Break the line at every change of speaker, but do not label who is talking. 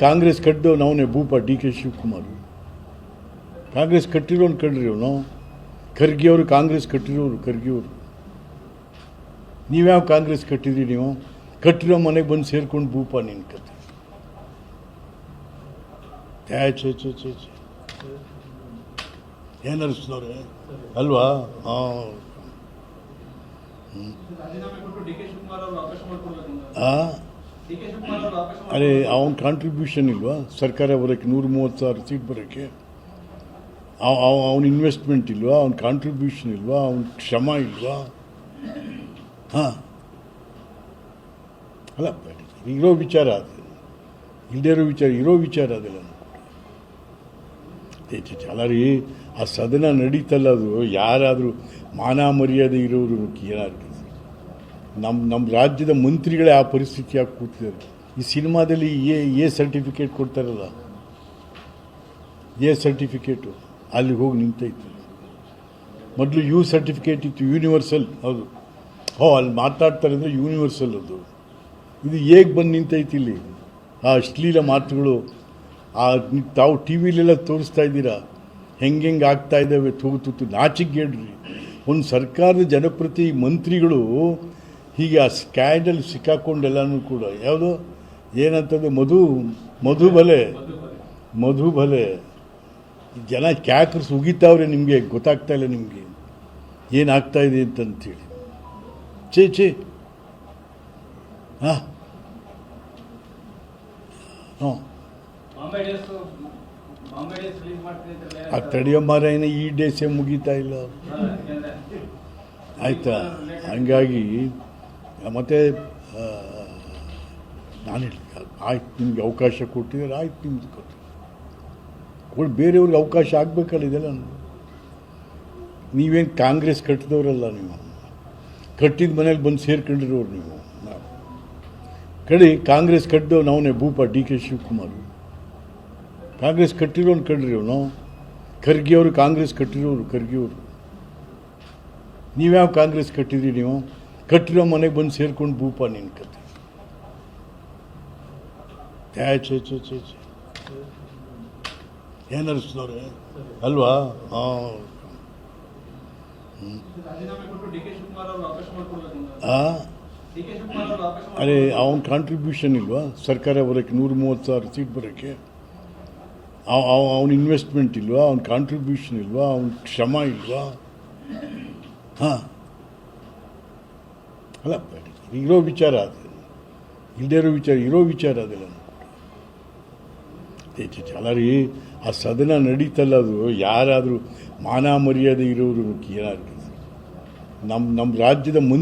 ಕಾಂಗ್ರೆಸ್ ಕಟ್ಟಿದವನು ಅವನೇ ಭೂಪ ಡಿ ಕೆ ಶಿವಕುಮಾರ್. ಕಾಂಗ್ರೆಸ್ ಕಟ್ಟಿರೋನು ಕಂಡ್ರಿ ಅವನು. ಖರ್ಗೆ ಅವರು ಕಾಂಗ್ರೆಸ್ ಕಟ್ಟಿರೋರು ಖರ್ಗೆ ಅವರು. ನೀವ್ಯಾವ ಕಾಂಗ್ರೆಸ್ ಕಟ್ಟಿದ್ರಿ ನೀವು? ಕಟ್ಟಿರೋ ಮನೆಗೆ ಬಂದು ಸೇರ್ಕೊಂಡು ಭೂಪ ನಿನ್ನ ಕತೆ. ಏನರ್ಸ್ನವ್ರೆ ಅಲ್ವಾ? ಹಾಂ. ಹಾಂ ಅರೆ ಅವನ ಕಾಂಟ್ರಿಬ್ಯೂಷನ್ ಇಲ್ವಾ? ಸರ್ಕಾರ ಬರೋಕ್ಕೆ ನೂರು ಮೂವತ್ತು ಸಾವಿರ ಸೀಟ್ ಬರೋಕ್ಕೆ. ಅವನ ಇನ್ವೆಸ್ಟ್ಮೆಂಟ್ ಇಲ್ವಾ? ಅವನ ಕಾಂಟ್ರಿಬ್ಯೂಷನ್ ಇಲ್ವಾ? ಅವನ ಶ್ರಮ ಇಲ್ವಾ? ಹಾಂ. ಅಲ್ಲ ಇರೋ ವಿಚಾರ ಅದು. ಇಲ್ಲದೇ ಇರೋ ವಿಚಾರ ಇರೋ ವಿಚಾರ ಅದೆಲ್ಲ ಅಲ್ಲ. ರೀ, ಆ ಸದನ ನಡೀತಲ್ಲ ಅದು. ಯಾರಾದರೂ ಮಾನ ಮರ್ಯಾದೆ ಇರೋರು ಏನಾದ್ರು ನಮ್ಮ ನಮ್ಮ ರಾಜ್ಯದ ಮಂತ್ರಿಗಳೇ ಆ ಪರಿಸ್ಥಿತಿಯಾಗಿ ಕೂತಿದ್ದಾರೆ. ಈ ಸಿನಿಮಾದಲ್ಲಿ ಎ ಎ ಸರ್ಟಿಫಿಕೇಟ್ ಕೊಡ್ತಾರಲ್ಲ? ಎ ಸರ್ಟಿಫಿಕೇಟು ಅಲ್ಲಿಗೆ ಹೋಗಿ ನಿಂತೈತೆ. ಮೊದಲು ಯು ಸರ್ಟಿಫಿಕೇಟ್ ಇತ್ತು, ಯೂನಿವರ್ಸಲ್, ಅದು. ಹೋ, ಅಲ್ಲಿ ಮಾತಾಡ್ತಾರೆ ಅಂದರೆ ಯೂನಿವರ್ಸಲ್ ಅದು. ಇದು ಹೇಗೆ ಬಂದು ನಿಂತೈತಿ ಇಲ್ಲಿ? ಆ ಅಶ್ಲೀಲ ಮಾತುಗಳು, ಆ ತಾವು ಟಿ ವಿಲೆಲ್ಲ ತೋರಿಸ್ತಾ ಇದ್ದೀರಾ? ಹೆಂಗೆ ಹೆಂಗೆ ಆಗ್ತಾ ಇದ್ದಾವೆ? ತೂಗು ತುತ್ತು ನಾಚಿಗೇಡ್ರಿ ಒಂದು ಸರ್ಕಾರದ ಜನಪ್ರತಿ ಮಂತ್ರಿಗಳು ಹೀಗೆ ಆ ಸ್ಕ್ಯಾಂಡಲ್ ಸಿಕ್ಕಾಕೊಂಡೆಲ್ಲನೂ ಕೂಡ. ಯಾವುದು? ಏನಂತಂದ್ರೆ ಮಧು ಮಧುಬಲೆ ಮಧುಬಲೆ ಜನ ಕ್ಯಾಕರ್ಸ್ ಉಗಿತಾವ್ರೆ ನಿಮಗೆ. ಗೊತ್ತಾಗ್ತಾ ಇಲ್ಲ ನಿಮಗೆ. ಏನಾಗ್ತಾ ಇದೆ ಅಂತಂತೇಳಿ. ಛೇ ಛೇ. ಹಾಂ. ಆ ತಡೆಯೋ ಮಾರಾಯನ ಈ ಡೇಸೇ ಮುಗೀತಾ ಇಲ್ಲ. ಆಯ್ತಾ? ಹಂಗಾಗಿ ಮತ್ತೆ ನಾನು ಆಯ್ತು, ನಿಮಗೆ ಅವಕಾಶ ಕೊಟ್ಟಿದ್ದಾರೆ ಆಯ್ತು, ನಿಮ್ದು ಕೊಟ್ಟು ಕೊಡಿ ಬೇರೆಯವ್ರಿಗೆ ಅವಕಾಶ ಆಗಬೇಕಲ್ಲ ಇದೆಲ್ಲ. ನೀವೇನು ಕಾಂಗ್ರೆಸ್ ಕಟ್ಟಿದವರಲ್ಲ ನೀವು. ಕಟ್ಟಿದ ಮನೇಲಿ ಬಂದು ಸೇರ್ಕೊಂಡಿರೋರು ನೀವು. ಕಡಿ, ಕಾಂಗ್ರೆಸ್ ಕಟ್ಟಿದವ್ ಅವನೇ ಭೂಪ, ಡಿ ಕೆ ಶಿವಕುಮಾರ್. ಕಾಂಗ್ರೆಸ್ ಕಟ್ಟಿರೋನು ಕಂಡ್ರಿ ಅವನು. ಖರ್ಗೆ ಅವರು ಕಾಂಗ್ರೆಸ್ ಕಟ್ಟಿರೋರು, ಖರ್ಗೆ ಅವರು. ನೀವ್ಯಾವ ಕಾಂಗ್ರೆಸ್ ಕಟ್ಟಿದ್ರಿ ನೀವು? ಕಟ್ಟಿರೋ ಮನೆಗೆ ಬಂದು ಸೇರ್ಕೊಂಡು ಭೂಪ ನಿನ್ನ ಕತೆ. ಛೇ ಅಲ್ವಾ? ಹಾಂ. ಅರೆ, ಅವನ ಕಾಂಟ್ರಿಬ್ಯೂಷನ್ ಇಲ್ವಾ? ಸರ್ಕಾರ ಬರೋಕ್ಕೆ ನೂರ ಮೂವತ್ತು ಸಾವಿರ ಸೀಟ್ ಬರೋಕ್ಕೆ ಅವನ ಇನ್ವೆಸ್ಟ್ಮೆಂಟ್ ಇಲ್ವಾ? ಅವ್ನ ಕಾಂಟ್ರಿಬ್ಯೂಷನ್ ಇಲ್ವಾ? ಅವ್ನ ಶ್ರಮ ಇಲ್ವಾ? ಹಾಂ. ಅಲ್ಲ, ಇರೋ ವಿಚಾರ ಅದು. ಇಲ್ಲದೇ ಇರೋ ವಿಚಾರ ಇರೋ ವಿಚಾರ ಅದೆಲ್ಲ. ಅಲ್ಲ ರೀ, ಆ ಸದನ ನಡೀತಲ್ಲ ಅದು. ಯಾರಾದರೂ ಮಾನ ಮರ್ಯಾದೆ ಇರೋರು ಏನಾದ್ರು ನಮ್ಮ ನಮ್ಮ ರಾಜ್ಯದ ಮಂತ್ರಿ